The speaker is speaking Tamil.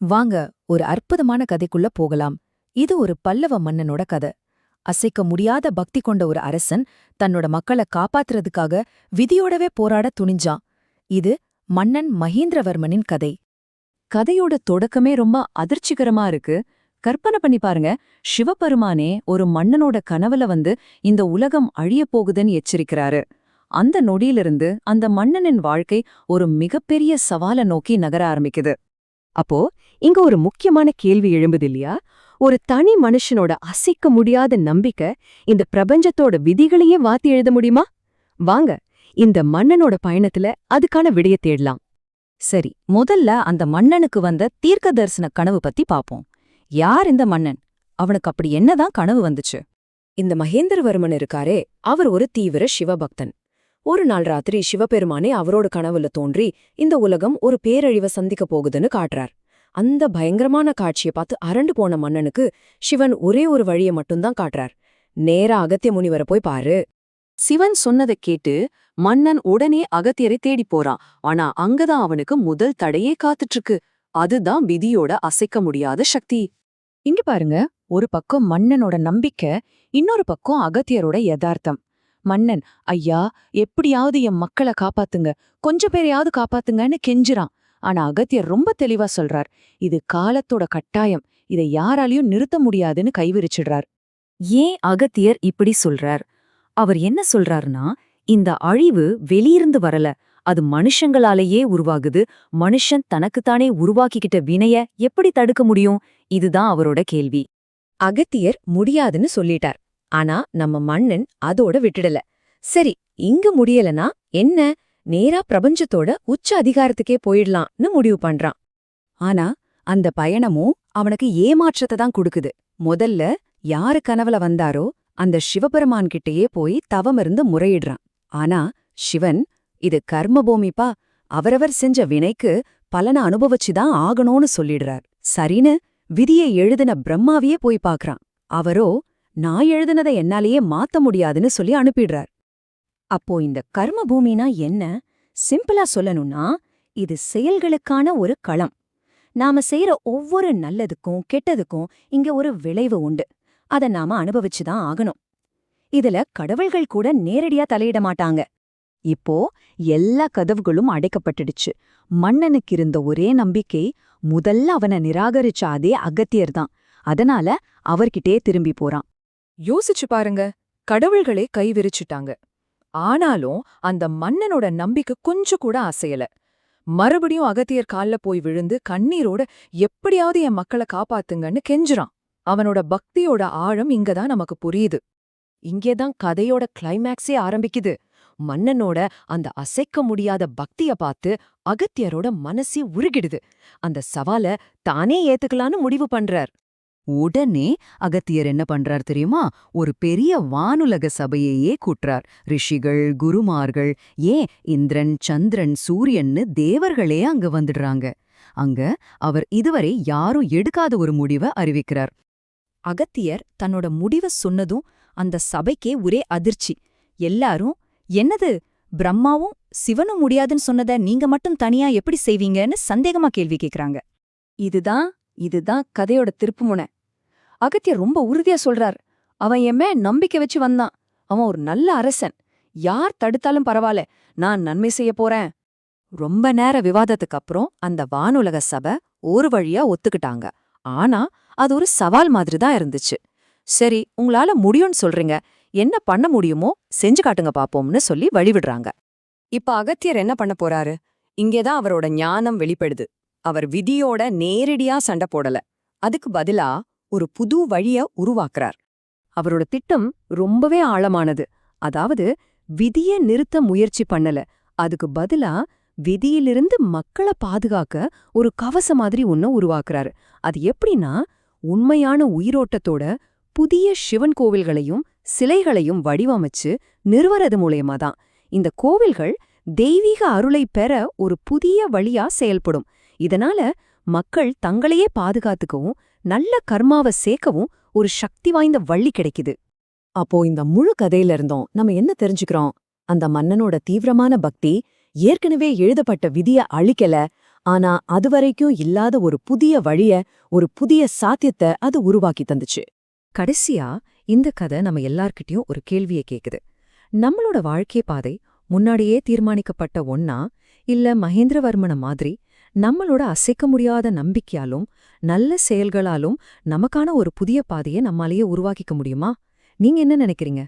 வாங்க ஒரு அற்புதமான கதைக்குள்ள போகலாம். இது ஒரு பல்லவ மன்னனோட கதை. அசைக்க முடியாத பக்தி கொண்ட ஒரு அரசன் தன்னோட மக்களை காப்பாத்துறதுக்காக விதியோடவே போராட துணிஞ்சான். இது மன்னன் மகேந்திரவர்மனின் கதை. கதையோட தொடக்கமே ரொம்ப அதிர்ச்சிகரமா இருக்கு. கற்பனை பண்ணி பாருங்க சிவபெருமானே ஒரு மன்னனோட கனவுல வந்து இந்த உலகம் அழியப் போகுதுன்னு எச்சரிக்கிறாரு. அந்த நொடியிலிருந்து அந்த மன்னனின் வாழ்க்கை ஒரு மிகப்பெரிய சவால நோக்கி நகர ஆரம்பிக்குது. அப்போ இங்க ஒரு முக்கியமான கேள்வி எழும்புது இல்லையா? ஒரு தனி மனுஷனோட அசைக்க முடியாத நம்பிக்கை இந்த பிரபஞ்சத்தோட விதிகளையே வாத்தி எழுத முடியுமா? வாங்க இந்த மன்னனோட பயணத்துல அதுக்கான விடைய தேடலாம். சரி முதல்ல அந்த மன்னனுக்கு வந்த தீர்க்க தரிசன கனவு பத்தி பாப்போம். யார் இந்த மன்னன்? அவனுக்கு அப்படி என்னதான் கனவு வந்துச்சு? இந்த மகேந்திரவர்மன் இருக்காரே அவர் ஒரு தீவிர சிவபக்தன். ஒரு நாள் ராத்திரி சிவபெருமானே அவரோட கனவுல தோன்றி இந்த உலகம் ஒரு பேரழிவை சந்திக்க போகுதுன்னு காட்டுறார். அந்த பயங்கரமான காட்சியை பார்த்து அரண்டு போன மன்னனுக்கு சிவன் ஒரே ஒரு வழியை மட்டும்தான் காட்டுறார். நேரா அகத்திய முனிவரை போய் பாரு. சிவன் சொன்னதை கேட்டு மன்னன் உடனே அகத்தியரை தேடி போறான். ஆனா அங்கதான் அவனுக்கு முதல் தடையே காத்துட்டு இருக்கு அதுதான் விதியோட அசைக்க முடியாத சக்தி. இங்க பாருங்க ஒரு பக்கம் மன்னனோட நம்பிக்கை இன்னொரு பக்கம் அகத்தியரோட யதார்த்தம். மன்னன் ஐயா எப்படியாவது என் மக்களை காப்பாத்துங்க. கொஞ்ச பேரையாவது காப்பாத்துங்கன்னு கெஞ்சுறான். ஆனா அகத்தியர் ரொம்ப தெளிவா சொல்றார் இது காலத்தோட கட்டாயம். இதை யாராலையும் நிறுத்த முடியாதுன்னு கைவிரிச்சிடுறார். ஏன் அகத்தியர் இப்படி சொல்றார்? அவர் என்ன சொல்றாருன்னா இந்த அழிவு வெளியிருந்து வரல. அது மனுஷங்களாலேயே உருவாகுது. மனுஷன் தனக்குத்தானே உருவாக்கிக்கிட்ட வினைய எப்படி தடுக்க முடியும்? இதுதான் அவரோட கேள்வி. அகத்தியர் முடியாதுன்னு சொல்லிட்டார். ஆனா நம்ம மன்னன் அதோட விட்டுடல. சரி இங்க முடியலனா என்ன? நேரா பிரபஞ்சத்தோட உச்ச அதிகாரத்துக்கே போயிடலாம்னு முடிவு பண்றான். ஆனா அந்த பயணமும் அவனுக்கு ஏமாற்றத்தை தான் கொடுக்குது. முதல்ல யாரு கனவுல வந்தாரோ அந்த சிவபெருமான் கிட்டயே போய் தவமிருந்து முறையிடுறான். ஆனா சிவன் இது கர்மபூமிப்பா? அவரவர் செஞ்ச வினைக்கு பலனை அனுபவிச்சுதான் ஆகணும்னு சொல்லிடுறார். சரின்னு விதியை எழுதின பிரம்மாவையே போய் பார்க்கறான். அவரோ நான் எழுதினதை என்னாலேயே மாத்த முடியாதுன்னு சொல்லி அனுப்பிடுறார். அப்போ இந்த கர்ம பூமினா என்ன? சிம்பிளா சொல்லணும்னா இது செயல்களுக்கான ஒரு களம். நாம செய்யற ஒவ்வொரு நல்லதுக்கும் கெட்டதுக்கும் இங்க ஒரு விளைவு உண்டு. அத நாம அனுபவிச்சுதான் ஆகணும். இதுல கடவுள்கள் கூட நேரடியா தலையிட மாட்டாங்க. இப்போ எல்லா கதவுகளும் அடைக்கப்பட்டுடுச்சு. மன்னனுக்கு இருந்த ஒரே நம்பிக்கை முதல்ல அவனை நிராகரிச்ச அதே அகத்தியர் தான். அதனால அவர்கிட்டே திரும்பி போறான். யோசிச்சு பாருங்க. கடவுள்களே கைவிரிச்சிட்டாங்க ஆனாலும் அந்த மன்னனோட நம்பிக்கை கொஞ்சம் கூட அசையல. மறுபடியும் அகத்தியர் கால்ல போய் விழுந்து கண்ணீரோட எப்படியாவது என் மக்களை காப்பாத்துங்கன்னு கெஞ்சுறான். அவனோட பக்தியோட ஆழம் இங்கதான் நமக்கு புரியுது. இங்கேதான் கதையோட கிளைமேக்ஸே ஆரம்பிக்குது. மன்னனோட அந்த அசைக்க முடியாத பக்திய பார்த்து அகத்தியரோட மனசே உருகிடுது. அந்த சவால தானே ஏத்துக்கலான்னு முடிவு பண்றார். உடனே அகத்தியர் என்ன பண்றார் தெரியுமா? ஒரு பெரிய வானுலக சபையையே கூட்டுறார் ரிஷிகள் குருமார்கள் ஏன் இந்திரன் சந்திரன் சூரியன்னு தேவர்களே அங்க வந்துடுறாங்க. அங்க அவர் இதுவரை யாரும் எடுக்காத ஒரு முடிவை அறிவிக்கிறார். அகத்தியர் தன்னோட முடிவ சொன்னதும் அந்த சபைக்கே ஒரே அதிர்ச்சி. எல்லாரும் என்னது? பிரம்மாவும் சிவனும் முடியாதுன்னு சொன்னத நீங்க மட்டும் தனியா எப்படி செய்வீங்கன்னு சந்தேகமா கேள்வி கேக்குறாங்க. இதுதான் இதுதான் கதையோட திருப்புமுனை அகத்தியர் ரொம்ப உறுதியா சொல்றார். அவன் எம்மே நம்பிக்கை வச்சு வந்தான். அவன் ஒரு நல்ல அரசன். யார் தடுத்தாலும் பரவாயில்ல. நான் நன்மை செய்ய போறேன். ரொம்ப நேர விவாதத்துக்கு அப்புறம் அந்த வானுலக சபை ஒரு வழியா ஒத்துக்கிட்டாங்க. ஆனா அது ஒரு சவால் மாதிரி தான் இருந்துச்சு. சரி உங்களால முடியும்னு சொல்றீங்க. என்ன பண்ண முடியுமோ செஞ்சு காட்டுங்க பாப்போம்னு சொல்லி வழிவிடுறாங்க. இப்ப அகத்தியர் என்ன பண்ண போறாரு? இங்கேதான் அவரோட ஞானம் வெளிப்படுது. அவர் விதியோட நேரடியா சண்டை போடல. அதுக்கு பதிலா ஒரு புது வழிய உருவாக்குறார். அவரோட திட்டம் ரொம்பவே ஆழமானது. அதாவது விதிய நிறுத்த முயற்சி பண்ணல. அதுக்கு பதிலா விதியிலிருந்து மக்களை பாதுகாக்க ஒரு கவச மாதிரி ஒன்ன உருவாக்குறாரு. அது எப்படின்னா உண்மையான உயிரோட்டத்தோட புதிய சிவன் கோவில்களையும் சிலைகளையும் வடிவமைச்சு நிறுவறது மூலயமா தான். இந்த கோவில்கள் தெய்வீக அருளை பெற ஒரு புதிய வழியா செயல்படும். இதனால மக்கள் தங்களையே பாதுகாத்துக்கவும் நல்ல கர்மாவை சேர்க்கவும் ஒரு சக்தி வாய்ந்த வள்ளி கிடைக்குது. அப்போ இந்த முழு கதையில இருந்தோம் நம்ம என்ன தெரிஞ்சுக்கிறோம்? அந்த மன்னனோட தீவிரமான பக்தி ஏற்கனவே எழுதப்பட்ட விதிய அழிக்கல ஆனா அதுவரைக்கும் இல்லாத ஒரு புதிய வழிய ஒரு புதிய சாத்தியத்தை அது உருவாக்கி தந்துச்சு. கடைசியா இந்த கதை நம்ம எல்லார்கிட்டயும் ஒரு கேள்வியை கேக்குது. நம்மளோட வாழ்க்கை பாதை முன்னாடியே தீர்மானிக்கப்பட்ட ஒன்னா இல்ல மகேந்திரவர்மன மாதிரி நம்மளோட அசைக்க முடியாத நம்பிக்கையாலும் நல்ல செயல்களாலும் நமக்கான ஒரு புதிய பாதையை நம்மாலேயே உருவாக்கிக்க முடியுமா? நீங்க என்ன நினைக்கிறீங்க?